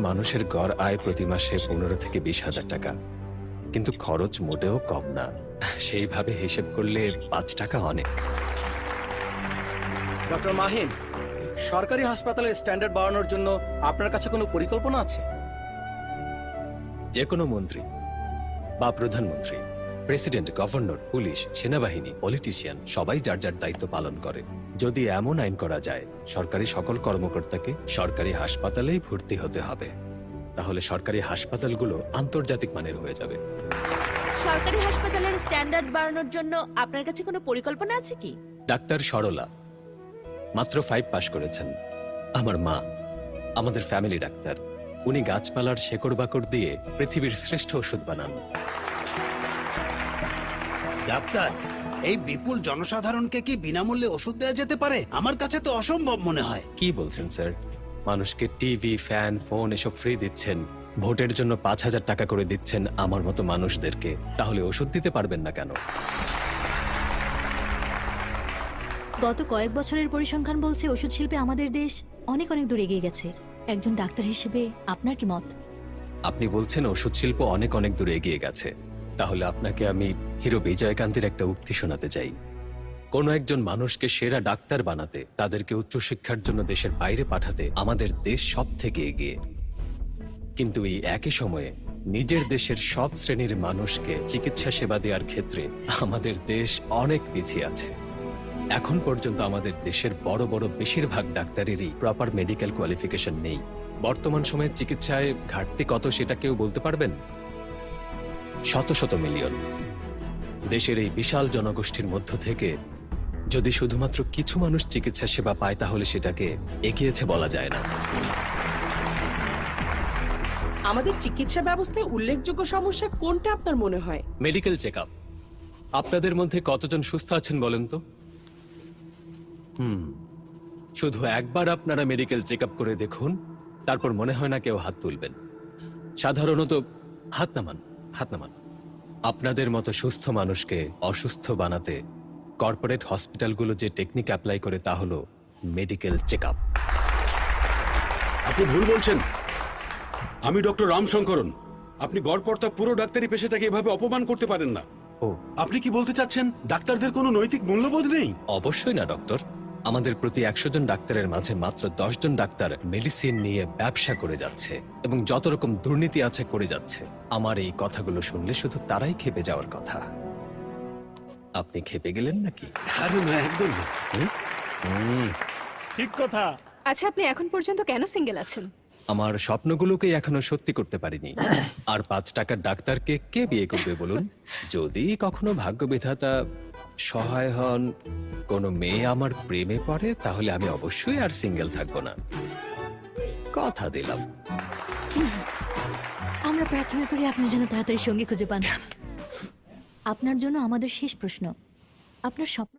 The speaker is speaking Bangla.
মানুষের গড় আয় প্রতি মাসে পনেরো থেকে বিশ হাজার টাকা। কিন্তু খরচ মোটেও কম না। সেইভাবে হিসেব করলে পাঁচ টাকা অনেক। ডক্টর মাহিন সরকারি হাসপাতালের স্ট্যান্ডার্ড বাড়ানোর জন্য আপনার কাছে কোনো পরিকল্পনা আছে? যে কোনো মন্ত্রী বা প্রধানমন্ত্রী। প্রেসিডেন্ট গভর্নর পুলিশ সেনাবাহিনী পলিটিশিয়ান সবাই যার যার দায়িত্ব পালন করে। যদি এমন আইন করা যায় সরকারি সকল কর্মকর্তাকে সরকারি হাসপাতালেই ভর্তি হতে হবে। তাহলে সরকারি হাসপাতালগুলো আন্তর্জাতিক মানের হয়ে যাবে। সরকারি হাসপাতালের স্ট্যান্ডার্ড বাড়ানোর জন্য আপনার কাছে কোনো পরিকল্পনা আছে কি? ডাক্তার সরলা মাত্র ফাইভ পাশ করেছেন। আমার মা আমাদের ফ্যামিলি ডাক্তার। উনি গাছপালার শেকড় বাকড় দিয়ে পৃথিবীর শ্রেষ্ঠ ওষুধ বানান। ডাক্তার এই বিপুল জনসাধারণকে কি বিনামূল্যে ওষুধ দেওয়া যেতে পারে? আমার কাছে তো অসম্ভব মনে হয়। কি বলছেন স্যার? মানুষকে টিভি ফ্যান ফোন এসব ফ্রি দিচ্ছেন। ভোটের জন্য পাঁচ হাজার টাকা করে দিচ্ছেন আমার মতো মানুষদেরকে। তাহলে ওষুধ দিতে পারবেন না কেন? গত কয়েক বছরের পরিসংখ্যান বলছে ওষুধ শিল্পে আমাদের দেশ অনেক অনেক দূর এগিয়ে গেছে। একজন ডাক্তার হিসেবে আপনার কি মত? আপনি বলছেন ওষুধ শিল্প অনেক অনেক দূরে এগিয়ে গেছে। তাহলে আপনাকে আমি হিরো বিজয়কান্তের একটা উক্তি শোনাতে চাই। কোনো একজন মানুষকে সেরা ডাক্তার বানাতে, তাদেরকে উচ্চশিক্ষার জন্য দেশের বাইরে পাঠাতে আমাদের দেশ সব থেকে এগিয়ে। কিন্তু এই একই সময়ে নিজের দেশের সব শ্রেণির মানুষকে চিকিৎসা সেবা দেওয়ার ক্ষেত্রে আমাদের দেশ অনেক পিছিয়ে আছে। এখন পর্যন্ত আমাদের দেশের বড় বড় বেশিরভাগ ডাক্তারেরই প্রপার মেডিকেল কোয়ালিফিকেশন নেই। বর্তমান সময়ে চিকিৎসায় ঘাটতি কত সেটা কেউ বলতে পারবেন? শত শত মিলিয়ন। দেশের এই বিশাল জনগোষ্ঠীর মধ্য থেকে যদি শুধুমাত্র কিছু মানুষ চিকিৎসা সেবা পায় তাহলে সেটাকে এগিয়েছে বলা যায় না। আমাদের চিকিৎসা ব্যবস্থায় উল্লেখযোগ্য সমস্যা কোনটা আপনার মনে হয়? মেডিকেল চেক আপনাদের মধ্যে কতজন সুস্থ আছেন বলেন তো? হুম শুধু একবার আপনারা মেডিকেল চেক করে দেখুন তারপর মনে হয় না কেউ হাত তুলবেন। সাধারণত হাত নামান। হাত নামান। আপনাদের মতো সুস্থ মানুষকে অসুস্থ বানাতে কর্পোরেট হসপিটালগুলো যে টেকনিক অ্যাপ্লাই করে তা হলো মেডিকেল চেক আপনি ভুল বলছেন। আমি ডক্টর রামশঙ্করন। আপনি গড়পর্তা পুরো ডাক্তারি পেশাটাকে এভাবে অপমান করতে পারেন না। ও। আপনি কি বলতে চাচ্ছেন? ডাক্তারদের কোনো নৈতিক মূল্যবোধ নেই? অবশ্যই না ডক্টর। আমাদের প্রতি একশো জন ডাক্তারের মাঝে মাত্র দশ জন ডাক্তার মেডিসিন নিয়ে ব্যবসা করে যাচ্ছে এবং যত রকম দুর্নীতি আছে করে যাচ্ছে। আমার এই কথাগুলো শুনলে শুধু তারাই খেপে যাওয়ার কথা। আপনি খেপে গেলেন নাকি? আরে না একদম। না। হুম, ঠিক কথা। আচ্ছা আপনি এখন পর্যন্ত কেন সিঙ্গেল আছেন? আমার স্বপ্নগুলোকে এখনও সত্যি করতে পারিনি। আর পাঁচ টাকার ডাক্তারকে কে বিয়ে করবে বলুন? যদি কখনো ভাগ্য বিধাতা সহায় হন। কোনো মেয়ে আমার প্রেমে পড়ে তাহলে আমি অবশ্যই আর সিঙ্গেল থাকব না। কথা দিলাম। আমরা প্রার্থনা করি আপনি যেন তাড়াতাড়ি সঙ্গী খুঁজে পান। আপনার জন্য আমাদের শেষ প্রশ্ন। আপনার স্বপ্ন